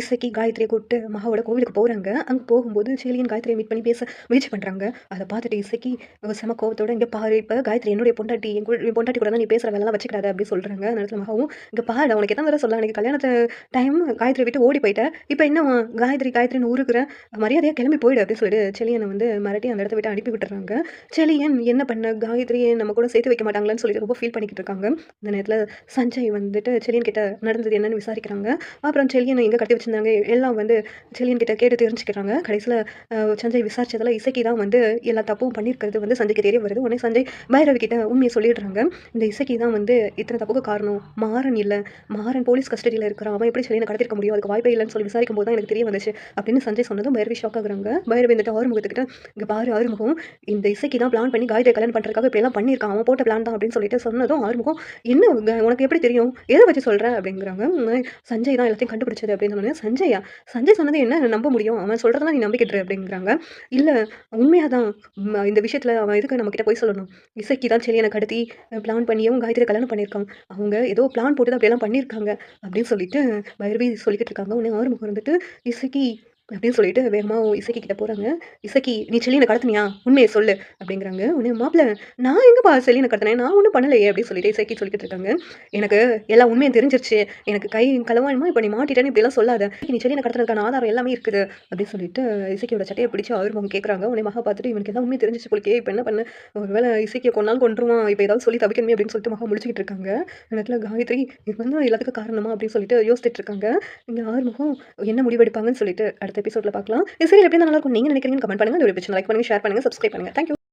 இசைக்கு காயத்ரியை கூப்பிட்டு மகாவோட கோவிலுக்கு போகிறாங்க அங்கே போகும்போது செலியன் காயத்ரியை மீட் பண்ணி பேச முயற்சி பண்ணுறாங்க அதை பார்த்துட்டு இசைக்கு செம கோவத்தோட இங்கே பாரு இப்போ காயத்ரி என்னுடைய பொண்டாட்டி என் பொண்டாட்டி கூட தான் நீ பேசுகிற வேலைலாம் வச்சுக்கிடாத அப்படி சொல்கிறாங்க அந்த இடத்துல மகாவும் இங்கே பாரு உனக்கு எத்தனை தடவை சொல்ல? எனக்கு கல்யாணத்தை டைம் காயத்ரி விட்டு ஓடி போயிட்டேன் இப்போ என்ன காயத்ரி காயத்ரின்னு ஊருக்குற? மரியாதையாக கிளம்பி போயிடு அப்படின்னு சொல்லிட்டு செலியனை வந்து மிரட்டி அந்த இடத்த விட்டு அனுப்பி விட்டுறாங்க. செலியன் என்ன பண்ண? காயத்ரியை நம்ம கூட சேர்த்து வைக்க மாட்டாங்களான்னு சொல்லிட்டு ரொம்ப ஃபீல் பண்ணிக்கிட்டு இருக்காங்க. இந்த நேரத்தில் சஞ்சய் வந்துட்டு செலியன் கிட்ட நடந்தது என்னன்னு விசாரிக்கிறாங்க. அப்புறம் செலியனை எங்கே கட்டி வச்சிருந்தாங்க. எல்லாம் வந்து செல்லியன் கிட்ட கேட்டு தெரிஞ்சுக்கிறாங்க. கடைசியில் சஞ்சய் விசாரிச்சதில் இசைக்கு தான் வந்து எல்லா தப்பும் பண்ணியிருக்கிறது வந்து சஞ்சய்க்கு தெரிய வருது. உடனே சஞ்சய் பைரவி கிட்ட உண்மையை சொல்லிடுறாங்க. இந்த இசைக்கு தான் வந்து இத்தனை தப்புக்கு காரணம். மாறன் இல்லை. மாறன் போலீஸ் கஸ்டடியில் இருக்கிறான். அவன் எப்படி செலியனை கடத்திருக்க முடியும்? அதுக்கு வாய்ப்பே இல்லைன்னு சொல்லி விசாரிக்கும் போது தான் எனக்கு தெரிய வந்துச்சு அப்படின்னு சஞ்சய் சொன்னதும் பைரவி ஷாக் ஆகுறாங்க. பைரவி வந்துட்டு ஆறுமுகத்துக்கிட்ட இங்கே பாரு ஆறுமுகம் இந்த இசைக்கு தான் பிளான் பண்ணி காயத்ரி கல்யாணம் பண்ணுறதுக்காக இப்படிலாம் பண்ணியிருக்கான். அவன் போட்ட பிளான் தான் அப்படின்னு சொல்லிட்டு சொன்னதும் ஆறுமுகம் என்ன உனக்கு எப்படி தெரியும்? எதை வச்சு சொல்கிறேன் அப்படிங்கிறாங்க. சஞ்சய் தான் எல்லாத்தையும் கண்டுபிடிச்சது அப்படின்னு சொன்னேன் சஞ்சயா சஞ்சய் சொன்னது என்ன நம்ப முடியும். அவன் சொல்கிறதெல்லாம் நீ நம்பிக்கிட்டு அப்படிங்கிறாங்க. இல்லை உண்மையாக தான் இந்த விஷயத்தில் அவன் இதுக்கு நம்மக்கிட்ட போய் சொல்லணும்? இசைக்கு தான் சரி எனக்கு கடத்தி பிளான் பண்ணியும் காயத்ரி கல்யாணம் பண்ணியிருக்காங்க அவங்க ஏதோ பிளான் போட்டு தான் அப்படியெல்லாம் பண்ணியிருக்காங்க அப்படின்னு சொல்லிட்டு பைரவி சொல்லிக்கிட்டு இருக்காங்க. உடனே ஆறுமுகம் வந்துட்டு இசைக்கு அப்படின்னு சொல்லிட்டு வேகமாக இசைக்கு கிட்ட போகிறாங்க இசைக்கு நீ செல்லியனை கடத்தினியா? உண்மையை சொல்லு. அப்படிங்கிறாங்க. உன்னை மாப்பிள்ள நான் எங்கேப்பா செல்லியனை கடத்தினேன்? நான் ஒன்றும் பண்ணலையே. அப்படின்னு சொல்லிட்டு இசைக்கு சொல்லிட்டு இருக்காங்க. எனக்கு எல்லா உண்மையும் தெரிஞ்சிருச்சு. எனக்கு கை களவாயமா இப்போ நீ மாட்டிட்டேன்னு இப்படிலாம் சொல்லாத. நீ செல்லியனை கடத்தினதுக்கான ஆதாரம் எல்லாமே இருக்குது. அப்படின்னு சொல்லிட்டு இசைக்கியோட சட்டையை பிடிச்சி ஆறுமுகம் கேட்குறாங்க உன்னை மகா பார்த்துட்டு இவனுக்கு எல்லாம் உண்மை தெரிஞ்சிச்சு போலிக்கே இப்போ என்ன பண்ண? ஒருவேளை இசைக்கியை கொண்டாலும் கொண்டுருவான் இப்போ ஏதாவது சொல்லி தவிக்கணுமே? அப்படின்னு சொல்லிட்டு மகா முடிச்சுக்கிட்டு இருக்காங்க. அந்த இடத்துல காயத்ரி இது வந்து எல்லாத்துக்கும் காரணமா? அப்படின்னு சொல்லிட்டு யோசிச்சுட்டு இருக்காங்க. இங்கே ஆறுமுகம் என்ன முடிவெடுப்பாங்கன்னு சொல்லிட்டு அடுத்த எபிசோட்ல பார்க்கலாம். இந்த சீரியல் எப்படி நல்லா இருக்கும் நீங்க நினைக்கிறீங்கன்னு கமெண்ட் பண்ணுங்க. இந்த ஒரு லைக் பண்ணுங்க ஷேர் பண்ணுங்க. சப்ஸ்கிரைப் பண்ணுங்க தேங்க்யூ